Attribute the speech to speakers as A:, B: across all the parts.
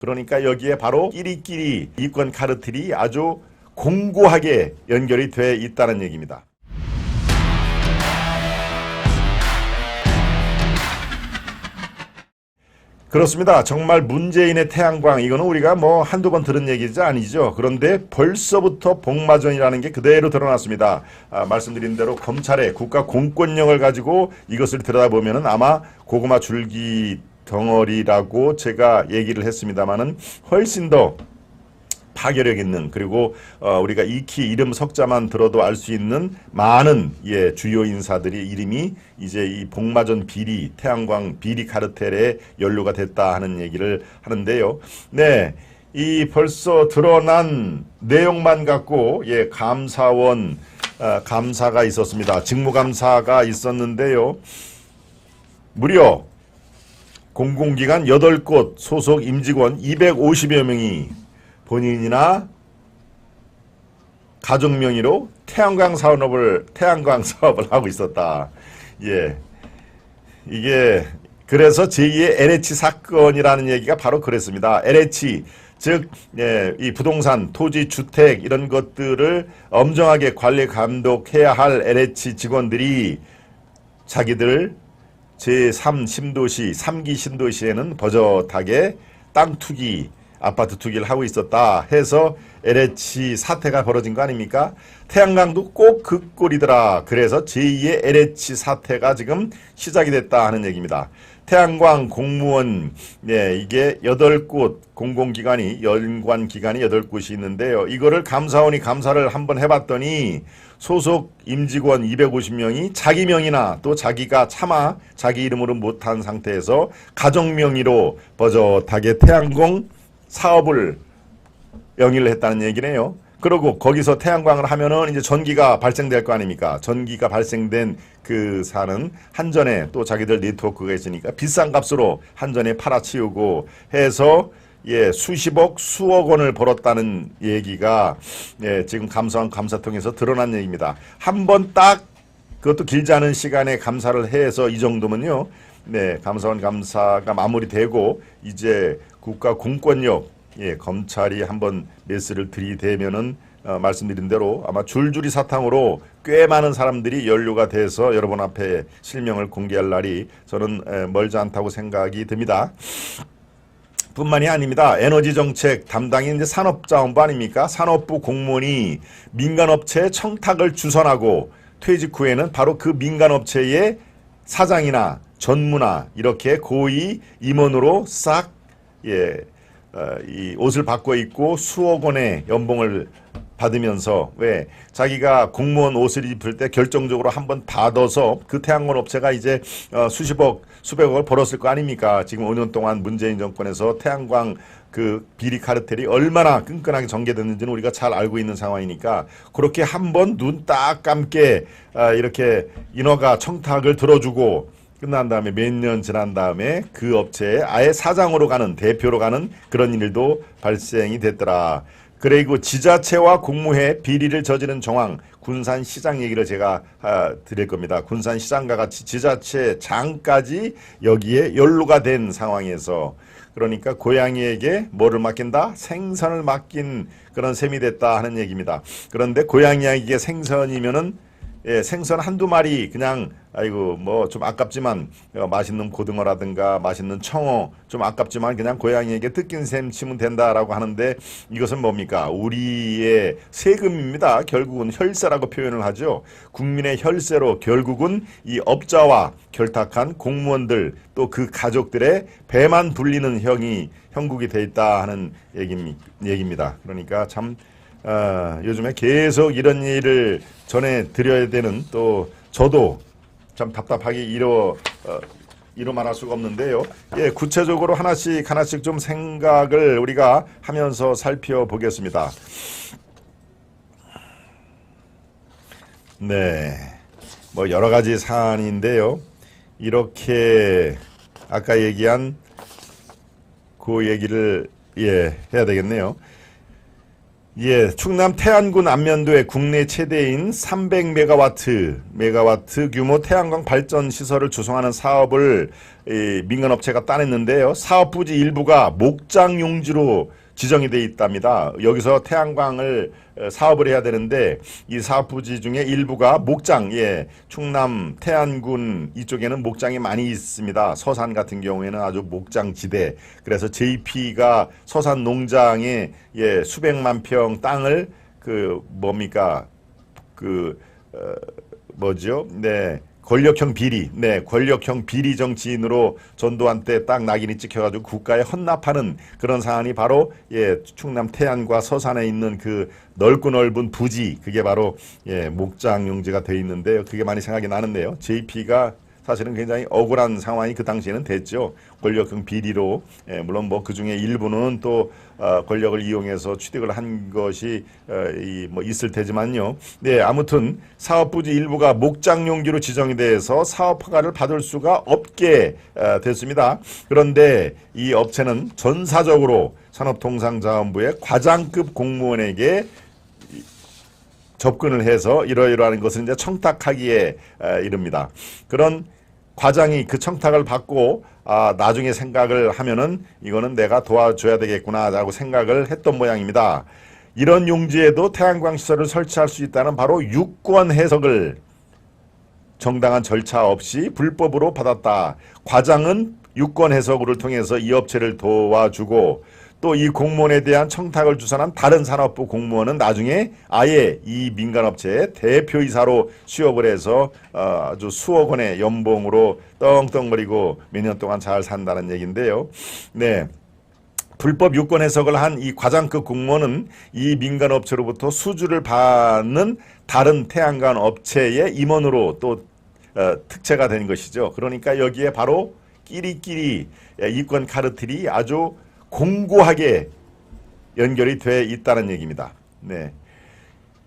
A: 그러니까 여기에 바로 끼리끼리 이권 카르텔이 아주 공고하게 연결이 돼 있다는 얘기입니다. 그렇습니다. 정말 문재인의 태양광 이거는 우리가 뭐 한두 번 들은 얘기지 아니죠. 그런데 벌써부터 복마전이라는 게 그대로 드러났습니다. 아, 말씀드린 대로 검찰의 국가 공권력을 가지고 이것을 들여다보면은 아마 고구마 줄기 덩어리라고 제가 얘기를 했습니다마는 훨씬 더 파괴력 있는 그리고 어, 우리가 익히 이름 석자만 들어도 알 수 있는 많은 예 주요 인사들이 이름이 이제 이 복마전 비리 태양광 비리 카르텔에 연루가 됐다 하는 얘기를 하는데요. 네. 이 벌써 드러난 내용만 갖고 예 감사원 어, 감사가 있었습니다. 직무감사가 있었는데요. 무려 공공기관 8곳 소속 임직원 250여 명이 본인이나 가족 명의로 태양광 사업을 태양광 사업을 하고 있었다. 예. 이게 그래서 제2의 LH 사건이라는 얘기가 바로 그랬습니다. LH 즉, 예, 이 부동산, 토지, 주택 이런 것들을 엄정하게 관리 감독해야 할 LH 직원들이 자기들 제3 신도시, 3기 신도시에는 버젓하게 땅 투기, 아파트 투기를 하고 있었다 해서 LH 사태가 벌어진 거 아닙니까? 태양광도 꼭 그 꼴이더라. 그래서 제2의 LH 사태가 지금 시작이 됐다 하는 얘기입니다. 태양광 공무원, 네, 이게 여덟 곳 공공기관이, 연관 기관이 여덟 곳이 있는데요. 이거를 감사원이 감사를 한번 해봤더니 소속 임직원 250명이 자기 명이나 또 자기가 차마 자기 이름으로 못한 상태에서 가정 명의로 버젓하게 태양광 사업을 영위를 했다는 얘기네요. 그리고 거기서 태양광을 하면은 이제 전기가 발생될 거 아닙니까? 전기가 발생된 그 산은 한전에 또 자기들 네트워크가 있으니까 비싼 값으로 한전에 팔아치우고 해서 예, 수십억, 수억 원을 벌었다는 얘기가 예, 지금 감사원 감사통에서 드러난 얘기입니다. 한 번 딱 그것도 길지 않은 시간에 감사를 해서 이 정도면요. 네, 감사원 감사가 마무리되고 이제 국가 공권력 예, 검찰이 한번 메스를 들이대면은 어, 말씀드린 대로 아마 줄줄이 사탕으로 꽤 많은 사람들이 연루가 돼서 여러분 앞에 실명을 공개할 날이 저는 에, 멀지 않다고 생각이 듭니다. 뿐만이 아닙니다. 에너지 정책 담당인 이제 산업자원부 아닙니까? 산업부 공무원이 민간업체에 청탁을 주선하고 퇴직 후에는 바로 그 민간업체의 사장이나 전무나 이렇게 고위 임원으로 싹 예, 어, 이 옷을 바꿔 입고 수억 원의 연봉을 받으면서 왜 자기가 공무원 옷을 입을 때 결정적으로 한번 받아서 그 태양광 업체가 이제 어, 수십억 수백억을 벌었을 거 아닙니까? 지금 5년 동안 문재인 정권에서 태양광 그 비리 카르텔이 얼마나 끈끈하게 전개됐는지는 우리가 잘 알고 있는 상황이니까 그렇게 한번 눈 딱 감게 아, 이렇게 인허가 청탁을 들어주고 끝난 다음에 몇 년 지난 다음에 그 업체에 아예 사장으로 가는 대표로 가는 그런 일도 발생이 됐더라. 그리고 지자체와 공무회 비리를 저지른 정황 군산시장 얘기를 제가 아, 드릴 겁니다. 군산시장과 같이 지자체 장까지 여기에 연루가 된 상황에서 그러니까 고양이에게 뭐를 맡긴다? 생선을 맡긴 그런 셈이 됐다 하는 얘기입니다. 그런데 고양이에게 생선이면은 예, 생선 한두 마리 그냥 아이고 뭐 좀 아깝지만 어, 맛있는 고등어라든가 맛있는 청어 좀 아깝지만 그냥 고양이에게 뜯긴 셈 치면 된다라고 하는데 이것은 뭡니까? 우리의 세금입니다. 결국은 혈세라고 표현을 하죠. 국민의 혈세로 결국은 이 업자와 결탁한 공무원들 또 그 가족들의 배만 불리는 형이 형국이 돼 있다 하는 얘기, 얘기입니다. 그러니까 참 어, 요즘에 계속 이런 일을 전해 드려야 되는 또 저도 참 답답하게 이러 어, 이루 말할 수가 없는데요. 예, 구체적으로 하나씩 하나씩 좀 생각을 우리가 하면서 살펴보겠습니다. 네, 뭐 여러 가지 사안인데요. 이렇게 아까 얘기한 그 얘기를 예 해야 되겠네요. 예, 충남 태안군 안면도의 국내 최대인 300메가와트 메가와트 규모 태양광 발전 시설을 조성하는 사업을 이, 민간 업체가 따냈는데요. 사업 부지 일부가 목장 용지로 지정이 돼 있답니다. 여기서 태양광을 어, 사업을 해야 되는데 이 사업 부지 중에 일부가 목장, 예, 충남 태안군 이쪽에는 목장이 많이 있습니다. 서산 같은 경우에는 아주 목장 지대. 그래서 JP가 서산 농장에 예, 수백만 평 땅을 그 뭡니까 그 어, 뭐죠? 네. 권력형 비리, 네, 권력형 비리 정치인으로 전두환 때 딱 낙인이 찍혀가지고 국가에 헌납하는 그런 사안이 바로 예 충남 태안과 서산에 있는 그 넓고 넓은 부지 그게 바로 예 목장 용지가 돼 있는데요. 그게 많이 생각이 나는데요. JP가 사실은 굉장히 억울한 상황이 그 당시에는 됐죠. 권력형 비리로 예, 물론 뭐 그 중에 일부는 또 어, 권력을 이용해서 취득을 한 것이 어, 이, 뭐 있을 테지만요. 네 아무튼 사업 부지 일부가 목장 용지로 지정이 돼서 사업 허가를 받을 수가 없게 어, 됐습니다. 그런데 이 업체는 전사적으로 산업통상자원부의 과장급 공무원에게 접근을 해서 이러이러한 것을 이제 청탁하기에 에, 이릅니다. 그런 과장이 그 청탁을 받고 아 나중에 생각을 하면은 이거는 내가 도와줘야 되겠구나라고 생각을 했던 모양입니다. 이런 용지에도 태양광 시설을 설치할 수 있다는 바로 유권 해석을 정당한 절차 없이 불법으로 받았다. 과장은 유권 해석을 통해서 이 업체를 도와주고 또 이 공무원에 대한 청탁을 주선한 다른 산업부 공무원은 나중에 아예 이 민간업체의 대표이사로 취업을 해서 어, 아주 수억 원의 연봉으로 떵떵거리고 몇 년 동안 잘 산다는 얘기인데요. 네. 불법 유권 해석을 한 이 과장급 공무원은 이 민간업체로부터 수주를 받는 다른 태양광 업체의 임원으로 또 어, 특채가 된 것이죠. 그러니까 여기에 바로 끼리끼리 예, 이권 카르텔이 아주 공고하게 연결이 돼 있다는 얘기입니다. 네.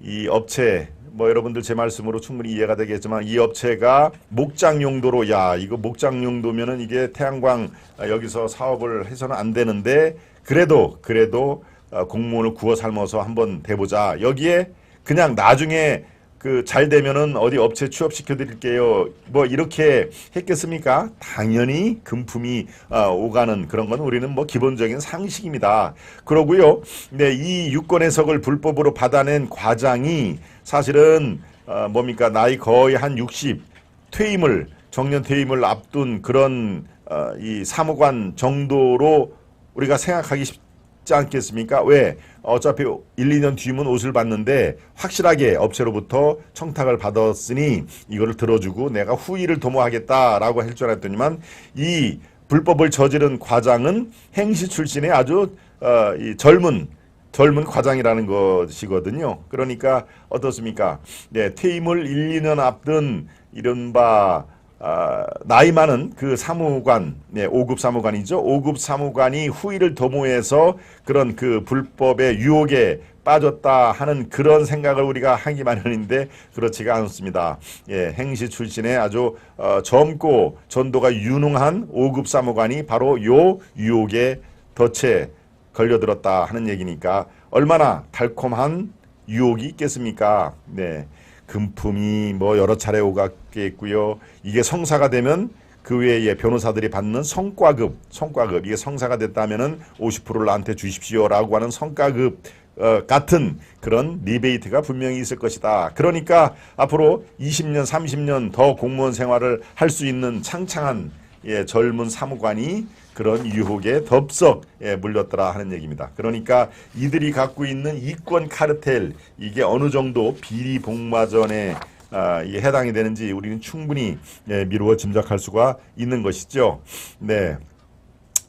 A: 이 업체 뭐 여러분들 제 말씀으로 충분히 이해가 되겠지만 이 업체가 목장 용도로 야 이거 목장 용도면은 이게 태양광 아, 여기서 사업을 해서는 안 되는데 그래도 그래도 어, 공무원을 구워 삶아서 한번 대보자 여기에 그냥 나중에 그 잘 되면은 어디 업체 취업시켜 드릴게요. 뭐 이렇게 했겠습니까? 당연히 금품이 어, 오가는 그런 건 우리는 뭐 기본적인 상식입니다. 그러고요. 네, 이 유권 해석을 불법으로 받아낸 과장이 사실은 어, 뭡니까 나이 거의 한 60 퇴임을 정년 퇴임을 앞둔 그런 어, 이 사무관 정도로 우리가 생각하기 쉽지 않겠습니까? 왜? 어차피 1, 2년 뒤면 옷을 받는데 확실하게 업체로부터 청탁을 받았으니 이거를 들어주고 내가 후위를 도모하겠다라고 할 줄 알았더니만 이 불법을 저지른 과장은 행시 출신의 아주 어, 이 젊은 젊은 과장이라는 것이거든요. 그러니까 어떻습니까? 네, 퇴임을 1, 2년 앞둔 이른바 아, 나이 많은 그 사무관, 네, 5급 사무관이죠. 5급 사무관이 후위를 도모해서 그런 그 불법의 유혹에 빠졌다 하는 그런 생각을 우리가 하기 마련인데 그렇지가 않습니다. 예, 행시 출신의 아주 어, 젊고 전도가 유능한 5급 사무관이 바로 요 유혹에 덫에 걸려들었다 하는 얘기니까 얼마나 달콤한 유혹이 있겠습니까? 네. 금품이 뭐 여러 차례 오갔겠고요. 이게 성사가 되면 그 외에 변호사들이 받는 성과급, 성과급 이게 성사가 됐다면은 50%를 나한테 주십시오라고 하는 성과급 어, 같은 그런 리베이트가 분명히 있을 것이다. 그러니까 앞으로 20년, 30년 더 공무원 생활을 할 수 있는 창창한 예, 젊은 사무관이 그런 유혹에 덥석 예, 물렸더라 하는 얘기입니다. 그러니까 이들이 갖고 있는 이권 카르텔 이게 어느 정도 비리 복마전에 아, 해당이 되는지 우리는 충분히 예, 미루어 짐작할 수가 있는 것이죠. 네.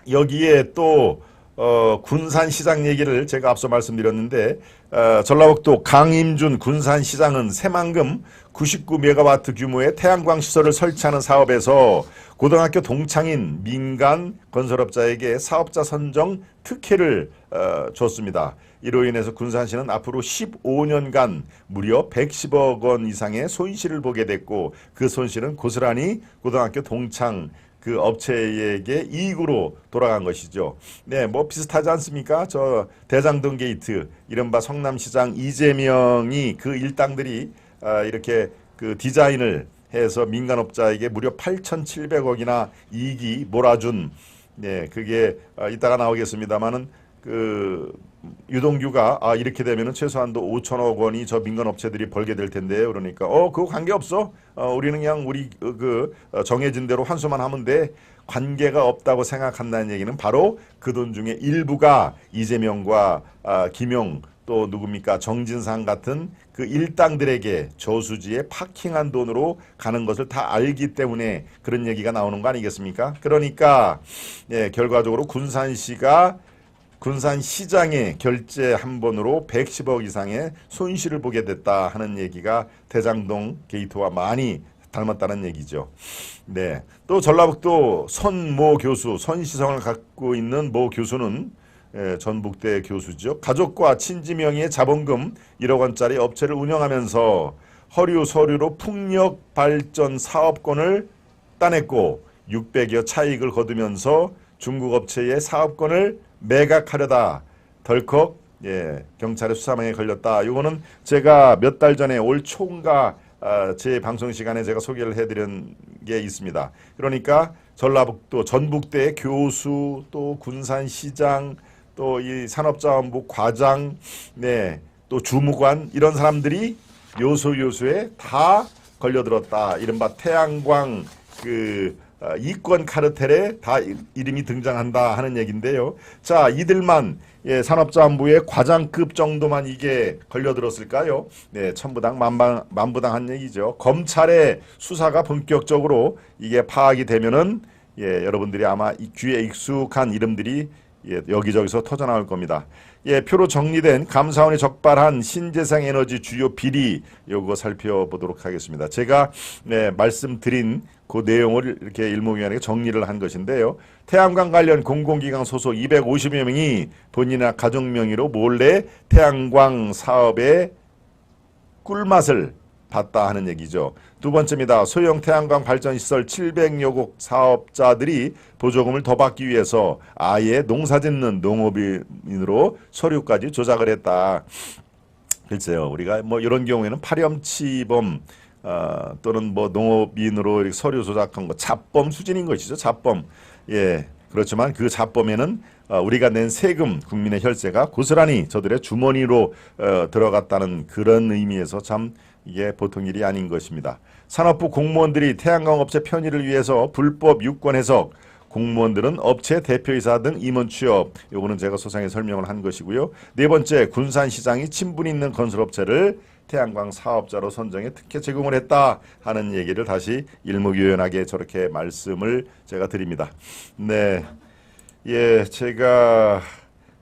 A: 여기에 또 어, 군산시장 얘기를 제가 앞서 말씀드렸는데 어, 전라북도 강임준 군산시장은 새만금 99메가와트 규모의 태양광 시설을 설치하는 사업에서 고등학교 동창인 민간 건설업자에게 사업자 선정 특혜를 어, 줬습니다. 이로 인해서 군산시는 앞으로 15년간 무려 110억 원 이상의 손실을 보게 됐고 그 손실은 고스란히 고등학교 동창 그 업체에게 이익으로 돌아간 것이죠. 네, 뭐 비슷하지 않습니까? 저 대장동 게이트, 이른바 성남시장 이재명이 그 일당들이 아, 이렇게 그 디자인을 해서 민간업자에게 무려 8,700억이나 이익이 몰아준 네, 그게 아, 이따가 나오겠습니다만은 그 유동규가 아 이렇게 되면은 최소한도 5천억 원이 저 민간 업체들이 벌게 될 텐데요. 그러니까 어 그거 관계 없어. 어, 우리는 그냥 우리 그, 그 어, 정해진 대로 환수만 하면 돼. 관계가 없다고 생각한다는 얘기는 바로 그 돈 중에 일부가 이재명과 아, 김용 또 누굽니까 정진상 같은 그 일당들에게 저수지에 파킹한 돈으로 가는 것을 다 알기 때문에 그런 얘기가 나오는 거 아니겠습니까? 그러니까 예, 결과적으로 군산 시가 군산 시장의 결제 한 번으로 110억 이상의 손실을 보게 됐다 하는 얘기가 대장동 게이트와 많이 닮았다는 얘기죠. 네. 또 전라북도 선모 교수, 선시성을 갖고 있는 모 교수는 예, 전북대 교수죠. 가족과 친지 명의의 자본금 1억 원짜리 업체를 운영하면서 허류 서류로 풍력 발전 사업권을 따냈고 600여 차익을 거두면서 중국 업체의 사업권을 매각하려다 덜컥 예, 경찰의 수사망에 걸렸다. 이거는 제가 몇 달 전에 올 초인가 아, 제 방송 시간에 제가 소개를 해드린 게 있습니다. 그러니까 전라북도 전북대 교수 또 군산시장 또 이 산업자원부 과장 네 또 주무관 이런 사람들이 요소 요소에 다 걸려들었다. 이른바 태양광 그 어, 이권 카르텔에 다 이름이 등장한다 하는 얘기인데요. 자, 이들만 예, 산업자원부의 과장급 정도만 이게 걸려들었을까요? 네, 천부당 만방, 만부당한 얘기죠. 검찰의 수사가 본격적으로 이게 파악이 되면은 예, 여러분들이 아마 이 귀에 익숙한 이름들이 예, 여기저기서 터져나올 겁니다. 예, 표로 정리된 감사원이 적발한 신재생 에너지 주요 비리 요거 살펴보도록 하겠습니다. 제가 네, 말씀드린 그 내용을 이렇게 일목요연하게 정리를 한 것인데요. 태양광 관련 공공기관 소속 250여 명이 본인이나 가족 명의로 몰래 태양광 사업의 꿀맛을 봤다 하는 얘기죠. 두 번째입니다. 소형 태양광 발전시설 700여 곡 사업자들이 보조금을 더 받기 위해서 아예 농사 짓는 농업인으로 서류까지 조작을 했다. 글쎄요. 우리가 뭐 이런 경우에는 파렴치범 어, 또는 뭐 농업인으로 서류 조작한 거 잡범 수준인 것이죠. 잡범. 예. 그렇지만 그 잡범에는 어, 우리가 낸 세금, 국민의 혈세가 고스란히 저들의 주머니로 어, 들어갔다는 그런 의미에서 참 이게 보통 일이 아닌 것입니다. 산업부 공무원들이 태양광 업체 편의를 위해서 불법 유권 해석, 공무원들은 업체 대표이사 등 임원 취업. 요거는 제가 소상히 설명을 한 것이고요. 네 번째, 군산시장이 친분 있는 건설업체를 태양광 사업자로 선정해 특혜 제공을 했다 하는 얘기를 다시 일목요연하게 저렇게 말씀을 제가 드립니다. 네. 예, 제가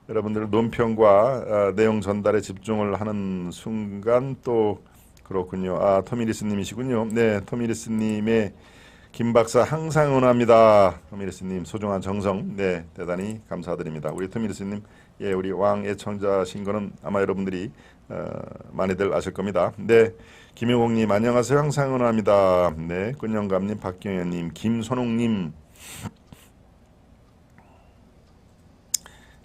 A: 여러분들 논평과 어, 내용 전달에 집중을 하는 순간 또 그렇군요. 아, 토미리스 님이시군요. 네, 토미리스 님의 김 박사 항상 응원합니다. 토미리스 님 소중한 정성, 네, 대단히 감사드립니다. 우리 토미리스 님, 예, 우리 왕 애청자신 거는 아마 여러분들이 어, 많이들 아실 겁니다. 네, 김효공님 안녕하세요. 항상 응원합니다. 네, 꾼영감님, 박경현님, 김선홍님.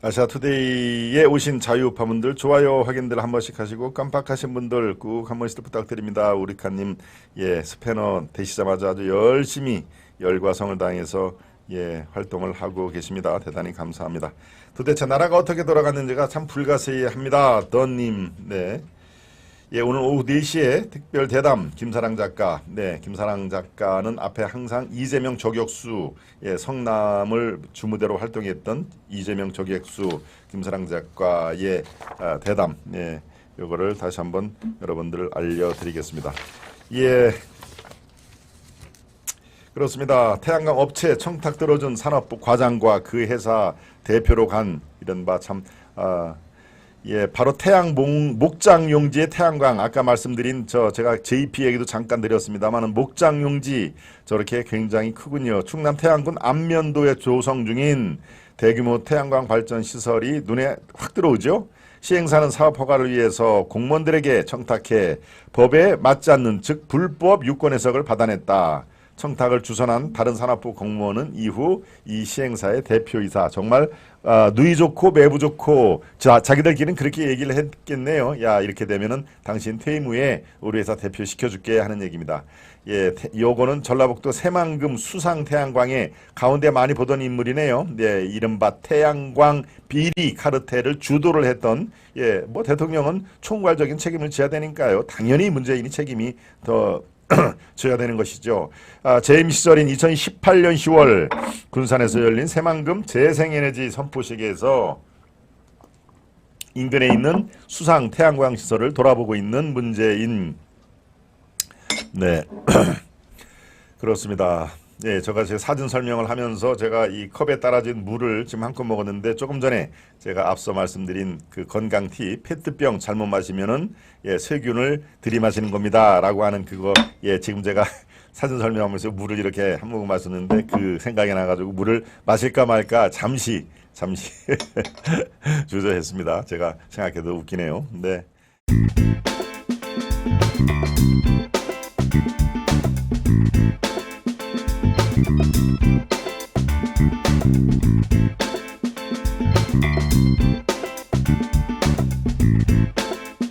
A: 아시아투데이에 오신 자유파분들 좋아요 확인들 한 번씩 하시고 깜빡하신 분들 꾹한 번씩 부탁드립니다. 우리카님 예 스패너 되시자마자 아주 열심히 열과 성을 다해서 예 활동을 하고 계십니다. 대단히 감사합니다. 도대체 나라가 어떻게 돌아갔는지가 참 불가사의합니다. 던님 네 예, 오늘 오후 4시에 특별 대담 김사랑 작가. 네, 김사랑 작가는 앞에 항상 이재명 저격수, 예, 성남을 주무대로 활동했던 이재명 저격수 김사랑 작가의 아, 대담. 예, 요거를 다시 한번 여러분들 알려드리겠습니다. 예. 그렇습니다. 태양광 업체 청탁 들어준 산업부 과장과 그 회사 대표로 간 이런 바참 아, 예, 바로 태양 목, 장 용지의 태양광 아까 말씀드린 저 제가 JP 얘기도 잠깐 드렸습니다만은 목장 용지 저렇게 굉장히 크군요. 충남 태양군 안면도에 조성 중인 대규모 태양광 발전 시설이 눈에 확 들어오죠. 시행사는 사업 허가를 위해서 공무원들에게 청탁해 법에 맞지 않는 즉 불법 유권 해석을 받아냈다. 청탁을 주선한 다른 산업부 공무원은 이후 이 시행사의 대표이사 정말 아, 누이 좋고 매부 좋고 자 자기들끼리는 그렇게 얘기를 했겠네요. 야 이렇게 되면은 당신 퇴임 후에 우리 회사 대표 시켜줄게 하는 얘기입니다. 예, 태- 요거는 전라북도 새만금 수상 태양광에 가운데 많이 보던 인물이네요. 네, 이른바 태양광 비리 카르텔을 주도를 했던 예, 뭐 대통령은 총괄적인 책임을 져야 되니까요. 당연히 문재인이 책임이 더 져야 되는 것이죠. 아, 재임 시절인 2018년 10월 군산에서 열린 새만금 재생에너지 선포식에서 인근에 있는 수상 태양광 시설을 돌아보고 있는 문재인. 네. 그렇습니다. 예, 제가 제 사진 설명을 하면서 제가 이 컵에 따라진 물을 지금 한컵 먹었는데 조금 전에 제가 앞서 말씀드린 그 건강 티 페트병 잘못 마시면은 예, 세균을 들이마시는 겁니다라고 하는 그거 예, 지금 제가 사진 설명하면서 물을 이렇게 한 모금 마셨는데 그 생각이 나가지고 물을 마실까 말까 잠시 잠시 주저했습니다. 제가 생각해도 웃기네요. 네.